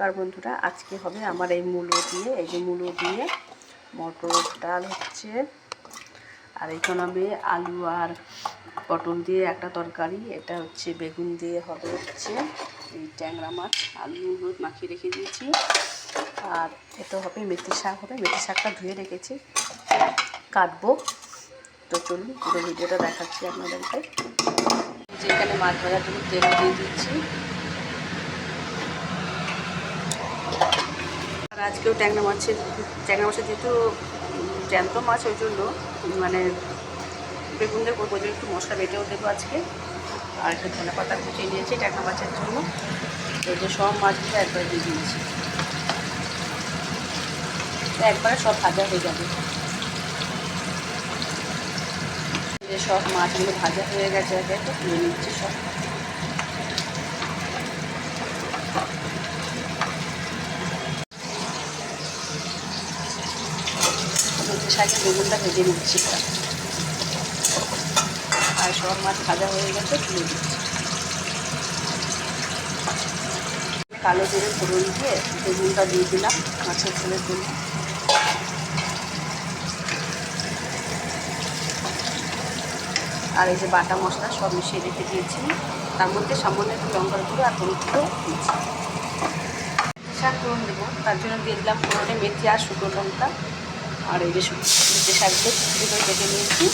নমস্কার বন্ধুরা, আজকে হবে আমার এই মূলো দিয়ে, এই যে মূলো দিয়ে মটর ডাল হচ্ছে। আর এখানে হবে আলু আর পটল দিয়ে একটা তরকারি, এটা হচ্ছে বেগুন দিয়ে হবে হচ্ছে এই ট্যাংরা মাছ আলু হলুদ মাখিয়ে রেখে দিয়েছি। আর এটা হবে মেথি শাক হবে, মেথি শাকটা ধুয়ে রেখেছি, কাটবো। তো চলুন পুরো ভিডিওটা দেখাচ্ছি আপনাদেরকে। যে এখানে মাছ ভাজার জন্য তেল দিয়ে দিচ্ছি। আর আজকেও ট্যাংরা মাছের ট্যাংরা মাছের যেহেতু জ্যান্ত মাছ, ওই জন্য মানে বেগুন করব, ওই একটু মশলা বেটেও দেবো আজকে। আর একটু ধনে পাতা কুচিয়ে নিয়েছি ট্যাংরা মাছের জন্য। এই যে সব মাছগুলো একবারে দিয়ে দিয়েছি। একবারে সব ভাজা হয়ে যাবে। যে সব মাছগুলো ভাজা হয়ে গেছে, একে একে তুলে নিচ্ছি সব। মেথি শাকে বেগুনটা ভেজে নিচ্ছি। আর সব মাছ ভাজা হয়ে গেছে, তুলে দিচ্ছি। কালো জিরে ফোড়ন দিয়ে বেগুনটা দিয়ে দিলাম মাছের ঝোলের জন্য। আর এই যে বাটা মশলা সব মিশিয়ে রেখে দিয়েছি। তার মধ্যে সামান্য একটু লঙ্কার গুঁড়ো আর হলুদ গুঁড়ো দিয়েছি শাক ফোড়ন দেবো, তার জন্য দিয়ে দিলাম ফোড়নে মেথি আর শুকনো লঙ্কা। আর এই যে মেথি শাকগুলো কুচি করে কেটে নিয়েছি,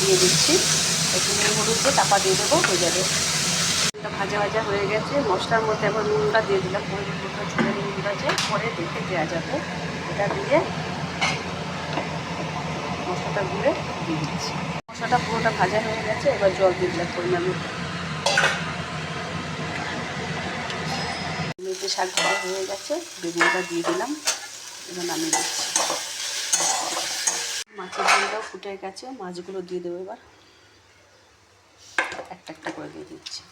দিয়ে দিচ্ছি। একটু নুন হলুদ দিয়ে চাপা দিয়ে দেবো, হয়ে যাবে। ভাজা ভাজা হয়ে গেছে। মশলার মধ্যে এখন নুনটা দিয়ে দিলাম। পরিমাণটা ঝোলে নুনটা যে পরে দেখে দেওয়া যাবে। এটা দিয়ে মশলাটা গুলে দিয়ে দিচ্ছি। মশলাটা পুরোটা ভাজা হয়ে গেছে। এবার জল দিয়ে দিলাম পরিমাণ মতো। শাক ভাজা হয়ে গেছে, বেগুনটা দিয়ে দিলাম। এবার নামিয়ে দিচ্ছি। মাছের ঝোলটাও ফুটে গেছে, মাছগুলো দিয়ে দেবো এবার। একটা একটা করে দিয়ে দিচ্ছি।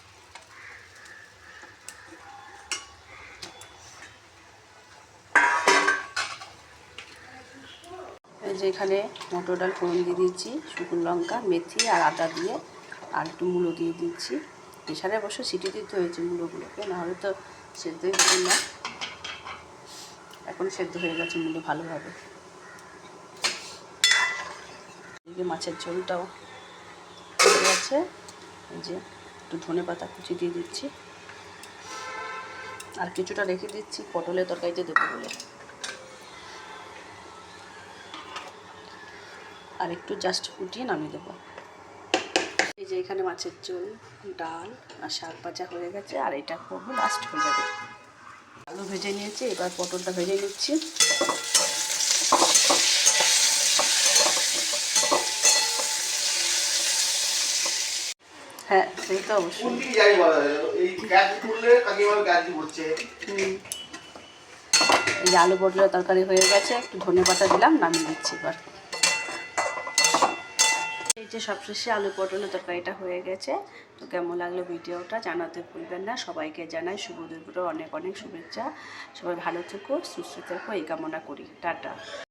যেখানে মটর ডাল, ফোড়ন দিয়ে দিয়েছি, শুকনো লঙ্কা, মেথি আর আদা দিয়ে, আর একটু মূলো দিয়ে দিচ্ছি। প্রেশারে অবশ্য সিটি দিতে হয়েছে মূলোগুলোকে, নাহলে তো সেদ্ধই হবে না। এখন সেদ্ধ হয়ে গেছে মূলো ভালোভাবে। এদিকে মাছের ঝোলটাও গেছে। এই যে একটু ধনে পাতা কুচি দিয়ে দিচ্ছি। আর কিছুটা রেখে দিচ্ছি, পটলের তরকারিতে দেবো বলে। আর একটু জাস্ট ফুটিয়ে নামিয়ে দেবো। এই যে এখানে মাছের ঝোল, ডাল আর শাক ভাজা হয়ে গেছে, আর এটা করব লাস্ট হয়ে যাবে। আলু ভেজে নিয়েছি, এবার পটলটা ভেজে নিচ্ছি। হ্যাঁ সেই তো অবশ্যই। যাই বলা। এই গ্যাস করলে কাকিমার গ্যাস পড়ছে এই যে আলু পটলের তরকারি হয়ে গেছে একটু ধনে পাতা দিলাম নামিয়ে দিচ্ছি এবার। এই যে সবশেষে আলু পটলের তরকারিটা হয়ে গেছে। তো কেমন লাগল ভিডিওটা জানাতে ভুলবেন না। সবাইকে জানাই শুভ দুপুরে অনেক অনেক শুভেচ্ছা। সবাই ভালো থেকো সুস্থ থেকো এই কামনা করি। টাটা।